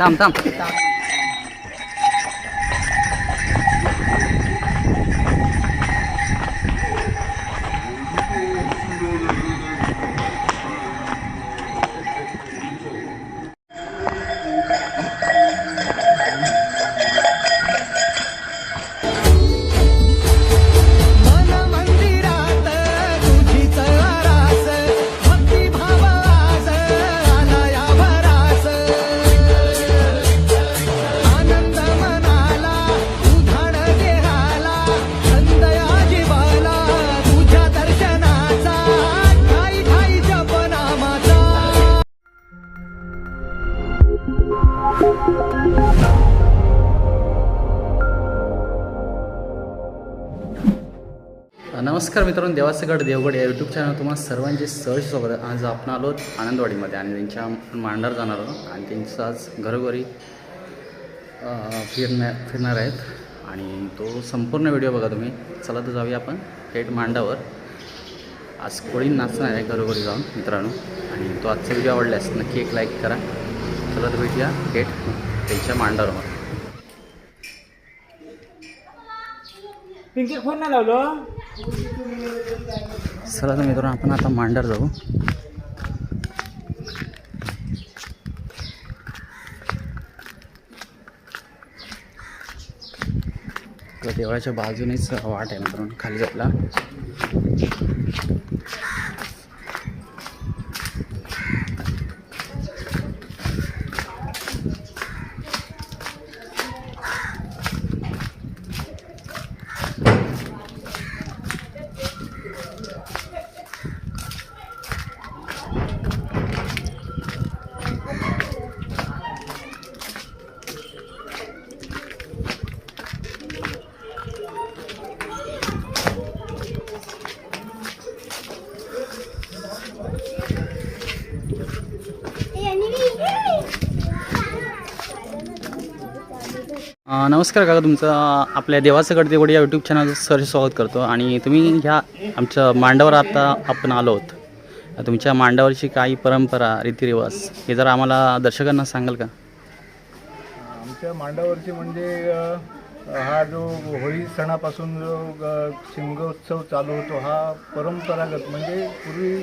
थांब थांब नमस्कार मित्रांनो देवासगड देवगड या यूट्यूब चॅनल तुम्हाला सर्वांचे सहज स्वागत आज आपण आलो आनंदवाडीमध्ये आणि त्यांच्या मांडार जाणार आहोत. आणि त्यांचं आज घरोघरी फिरण्या फिरणार आहेत. आणि तो संपूर्ण व्हिडिओ बघा तुम्ही. चला तर जाऊया आपण थेट मांडावर. आज कोळी नाचणार आहे घरोघरी जाऊन मित्रांनो. आणि तो आजचा व्हिडिओ आवडल्यास नक्की एक लाईक करा. चला तर भेटूया थेट त्यांच्या मांडावर पिंकी फोन नाही लावलो. चला तर मित्रांनो आपण आता मांडर जाऊ. देवळाच्या बाजूनेच वाट आहे मित्रांनो खाली जायला. नमस्कार काका तुमचं आपल्या देवाचं गड या यूट्यूब चॅनल सर स्वागत करतो. आणि तुम्ही ह्या आमच्या मांडावर आता आपण आलो आहोत. तुमच्या मांडावरची काही परंपरा रीतिरिवाज हे जर आम्हाला दर्शकांना सांगाल का? आमच्या मांडावरची म्हणजे हा जो होळी सणापासून जो अ, शिमगोत्सव चालू होतो हा परंपरागत म्हणजे पूर्वी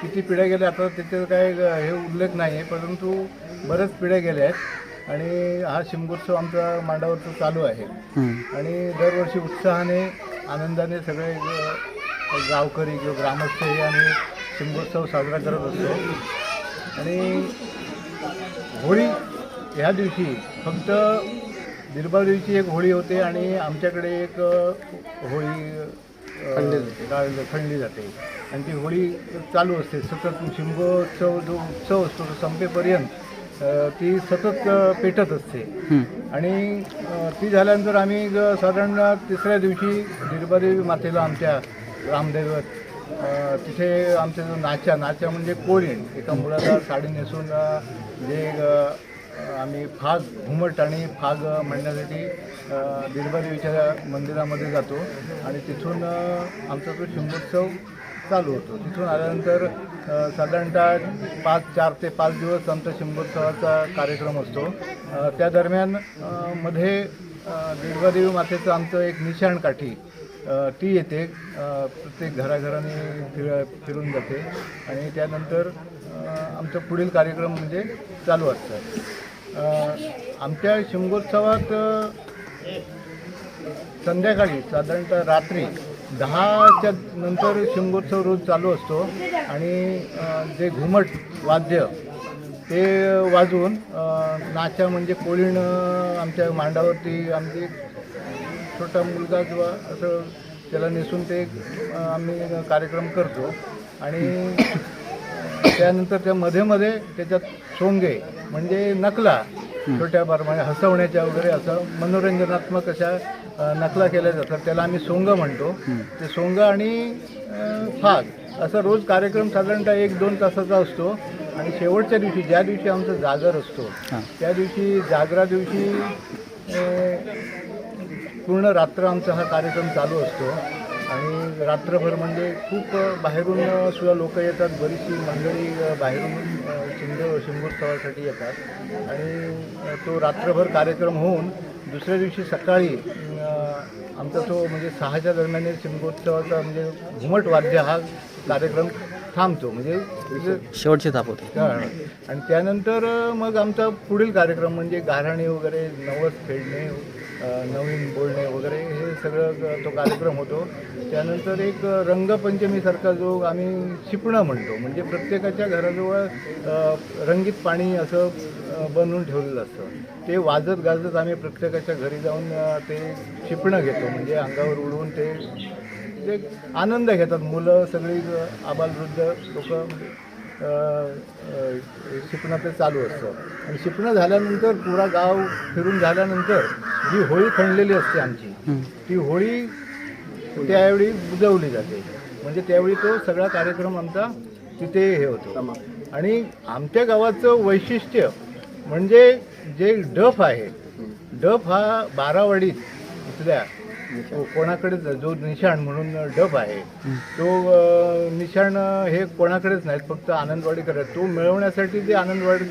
किती पिढ्या गेल्या आता त्याचे काय हे उल्लेख नाही आहे परंतु बऱ्याच पिढ्या गेल्या आहेत. आणि हा शिमगोत्सव आमचा मांडावरचा चालू आहे. आणि दरवर्षी उत्साहाने आनंदाने सगळे गावकरी किंवा ग्रामस्थ हे आम्ही शिमगोत्सव साजरा करत असतो. आणि होळी ह्या दिवशी फक्त दिवशी एक होळी होते आणि आमच्याकडे एक होळी खणली जाते. आणि ती होळी चालू असते. सतत शिमगोत्सव जो उत्सव असतो तो संपेपर्यंत ती सतत पेटत असते. आणि ती झाल्यानंतर आम्ही साधारण तिसऱ्या दिवशी दिरबादेवी मातेला आमच्या रामदैवत तिथे आमचा जो नाचा नाचा म्हणजे कोळीण एका मुलाला साडी नेसून जे आम्ही फाग घुमट आणि फाग म्हणण्यासाठी अ, दिरबादेवीच्या मंदिरामध्ये जातो. आणि तिथून आमचा तो शिमगोत्सव चालू होतो. तिथून आल्यानंतर साधारणतः पाच चार ते पाच दिवस आमचा शिमगोत्सवाचा कार्यक्रम असतो. त्या दरम्यानमध्ये दुर्गादेवी मातेचं आमचं एक निशाण काठी ती येते. प्रत्येक घराघराने फिर फिरून जाते. आणि त्यानंतर आमचा आमचं पुढील कार्यक्रम म्हणजे चालू असतात आमच्या शिंगोत्सवात संध्याकाळी साधारणतः रात्री दहाच्या नंतर शिमगोत्सव रोज चालू असतो आणि जे घुमट वाद्य ते वाजवून नाचा म्हणजे कोळीण आमच्या मांडावरती आमची छोटा मुलगा किंवा असं त्याला नेसून ते आम्ही कार्यक्रम करतो. आणि त्यानंतर त्या मध्ये मध्ये त्याच्यात सोंगे म्हणजे नकला छोट्या प्रमाणे हसवण्याच्या वगैरे असं मनोरंजनात्मक अशा नकला केल्या जातात त्याला आम्ही सोंग म्हणतो. ते सोंग आणि फाग असा रोज कार्यक्रम साधारणतः एक दोन तासाचा असतो. आणि शेवटच्या दिवशी ज्या दिवशी आमचा जागर असतो. त्या दिवशी जागरा दिवशी पूर्ण रात्र आमचा हा कार्यक्रम चालू असतो. आणि रात्रभर म्हणजे खूप बाहेरून सुद्धा लोक येतात. बरीचशी मंडळी बाहेरून शिंग शिंगोत्सवासाठी येतात. आणि तो रात्रभर कार्यक्रम होऊन दुसऱ्या दिवशी सकाळी आमचा तो म्हणजे सहाच्या दरम्यान शिमगोत्सवाचा म्हणजे घुमट वाद्य हा कार्यक्रम थांबतो. म्हणजे शेवटची ताप होती. आणि त्यानंतर मग आमचा पुढील कार्यक्रम म्हणजे गाराणे वगैरे नवस खेळणे अ, नवीन बोलणे वगैरे हे सगळं तो कार्यक्रम होतो. त्यानंतर एक रंगपंचमीसारखा जो आम्ही शिपणं म्हणतो. म्हणजे प्रत्येकाच्या घराजवळ रंगीत पाणी असं बनवून ठेवलेलं असतं. ते वाजत गाजत आम्ही प्रत्येकाच्या घरी जाऊन ते शिपणं घेतो. म्हणजे अंगावर उडवून ते ते आनंद घेतात मुलं सगळी आबालवृद्ध लोक. शिपणं ते चालू असतं. आणि शिपणं झाल्यानंतर पुरा गाव फिरून झाल्यानंतर जी होळी खणलेली असते आमची. ती होळी त्यावेळी बुजवली जाते. म्हणजे त्यावेळी तो सगळा कार्यक्रम आमचा तिथे हे होतो. आणि आमच्या गावाचं वैशिष्ट्य म्हणजे जे डफ आहे डफ हा बारावाडीत इथल्या कोणाकडेच जो निशाण म्हणून डफ आहे तो निशाण हे कोणाकडेच नाहीत. फक्त आनंदवाडी करत तो मिळवण्यासाठी ते आनंदवाडी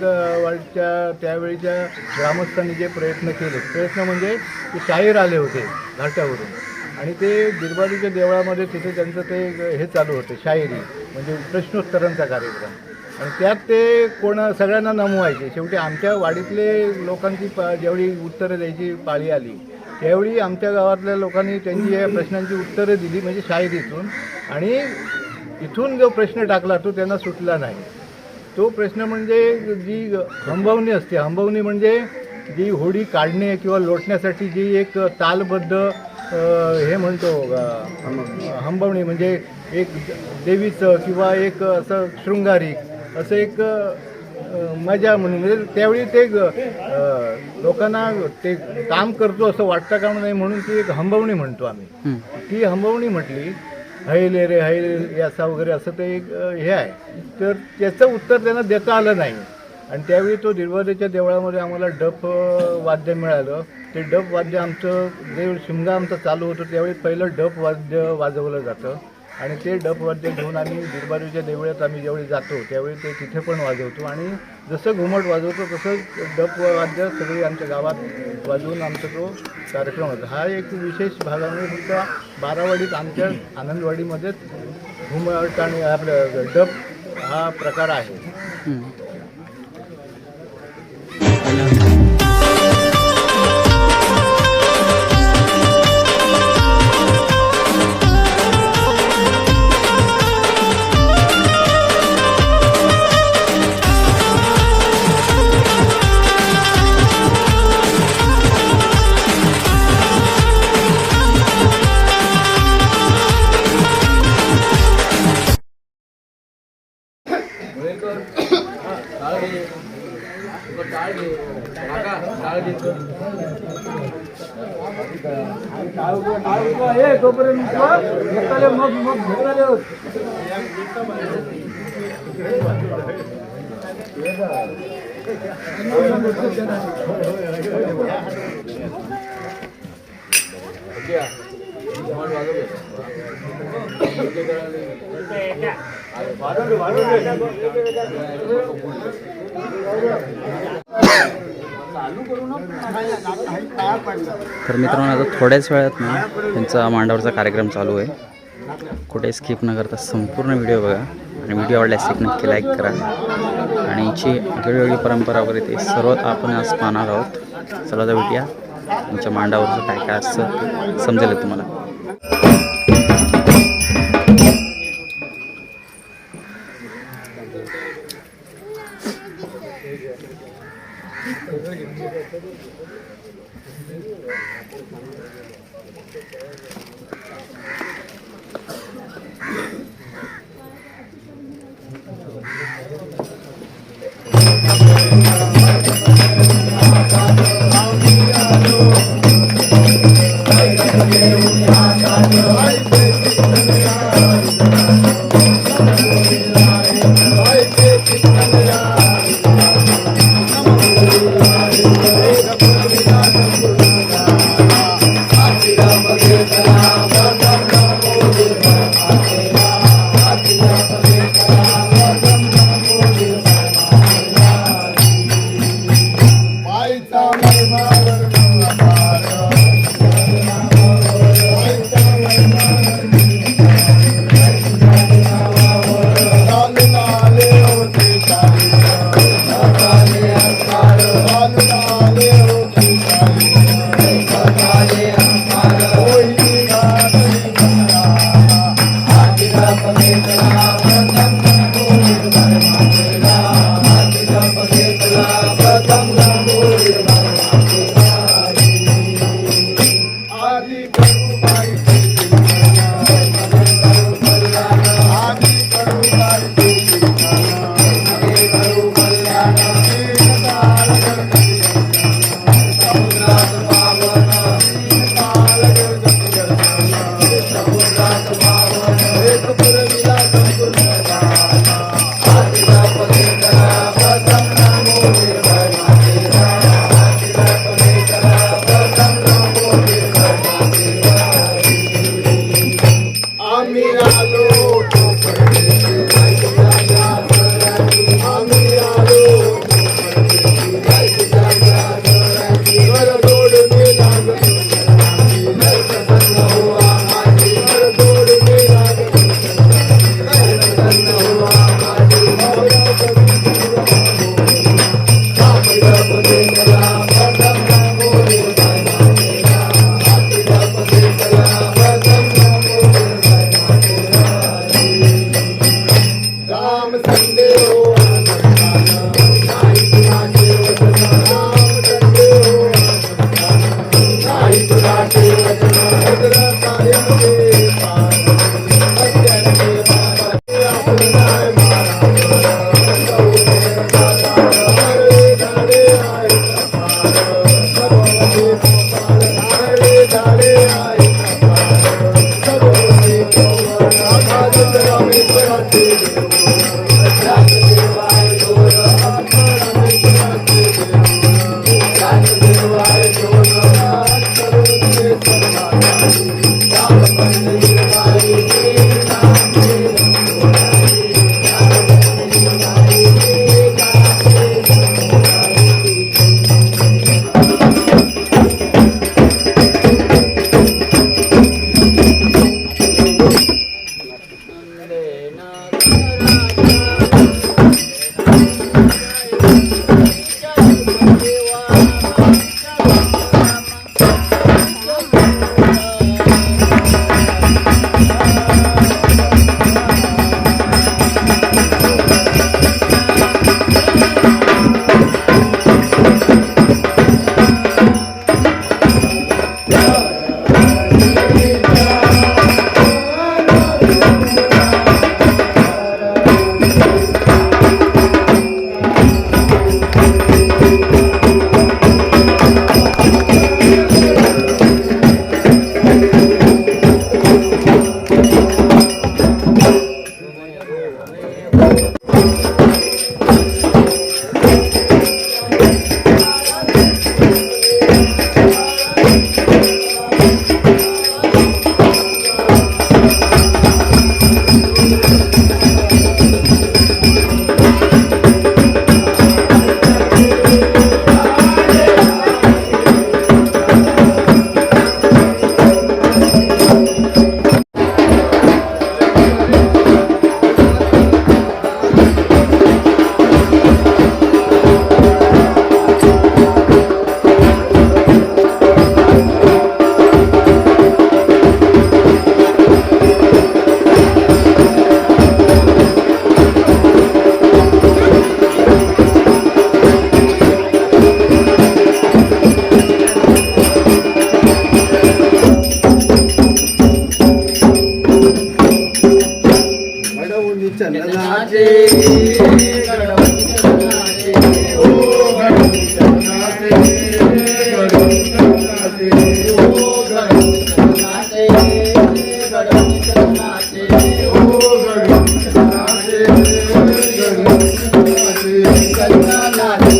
वाडीच्या त्यावेळीच्या ग्रामस्थांनी जे प्रयत्न केले प्रयत्न म्हणजे ते शाहीर आले होते घाटावरून. आणि ते बिरबालीच्या देवळामध्ये तिथे त्यांचं ते हे चालू होते शाहिरी म्हणजे प्रश्नोत्तरांचा कार्यक्रम. आणि त्यात ते कोण सगळ्यांना नमवायचे. शेवटी आमच्या वाडीतले लोकांची पा जेवढी उत्तरं द्यायची पाळी आली त्यावेळी आमच्या गावातल्या लोकांनी त्यांची या प्रश्नांची उत्तरं दिली म्हणजे शाळेत इथून आणि इथून जो प्रश्न टाकला तो त्यांना सुटला नाही. तो प्रश्न म्हणजे जी हंबवणी असते हंबवणी म्हणजे जी होडी काढणे किंवा लोटण्यासाठी जी एक तालबद्ध हे म्हणतो हंबवणी म्हणजे एक देवीचं किंवा एक असं शृंगारी असं एक मजा म्हणून. म्हणजे त्यावेळी ते लोकांना ते काम करतो असं वाटतं का नाही म्हणून ती एक हंबवणी म्हणतो आम्ही. ती हंबवणी म्हटली हैले रे हैले असा वगैरे असं ते एक हे आहे. तर त्याचं उत्तर त्यांना देता आलं नाही. आणि त्यावेळी तो दिरवादेच्या देवळामध्ये आम्हाला डफ वाद्य मिळालं. ते डफ वाद्य आमचं देव शिमगा आमचा चालू होतो त्यावेळी पहिलं डफ वाद्य वाजवलं जातं. आणि ते डफ वाद्य घेऊन आम्ही बिरबारीच्या देवळात आम्ही ज्यावेळी जातो त्यावेळी ते तिथे पण वाजवतो. आणि जसं घुमट वाजवतो तसं डफ वाद्य सगळी आमच्या गावात वाजवून आमचा तो कार्यक्रम होता. हा एक विशेष भागामध्ये फक्त बारावाडीत आमच्या आनंदवाडीमध्येच घुमट आणि आपलं डफ हा प्रकार आहे. तर मित्रांनो आता थोड्याच वेळात ना त्यांचा मांडावरचा कार्यक्रम चालू आहे. कुठे स्किप न करता संपूर्ण व्हिडिओ बघा. आणि व्हिडिओ आवडल्यास एक नक्की लाईक करा. आणि याची वेगवेगळी परंपरा वगैरे ते सर्व आपण आज पाहणार आहोत. चला तर भेटूया. तुमच्या मांडावरचं काय काय असतं समजेल तुम्हाला. Bye. நாளே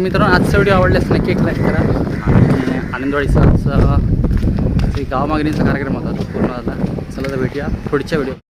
मित्रांनो आजचा व्हिडिओ आवडल्यास नक्की एक लाईक करा. आणि आनंदवाडीचा आजचा जे गाव मागणीचा कार्यक्रम होता तो पूर्ण झाला. चला तर भेटूया पुढच्या व्हिडिओ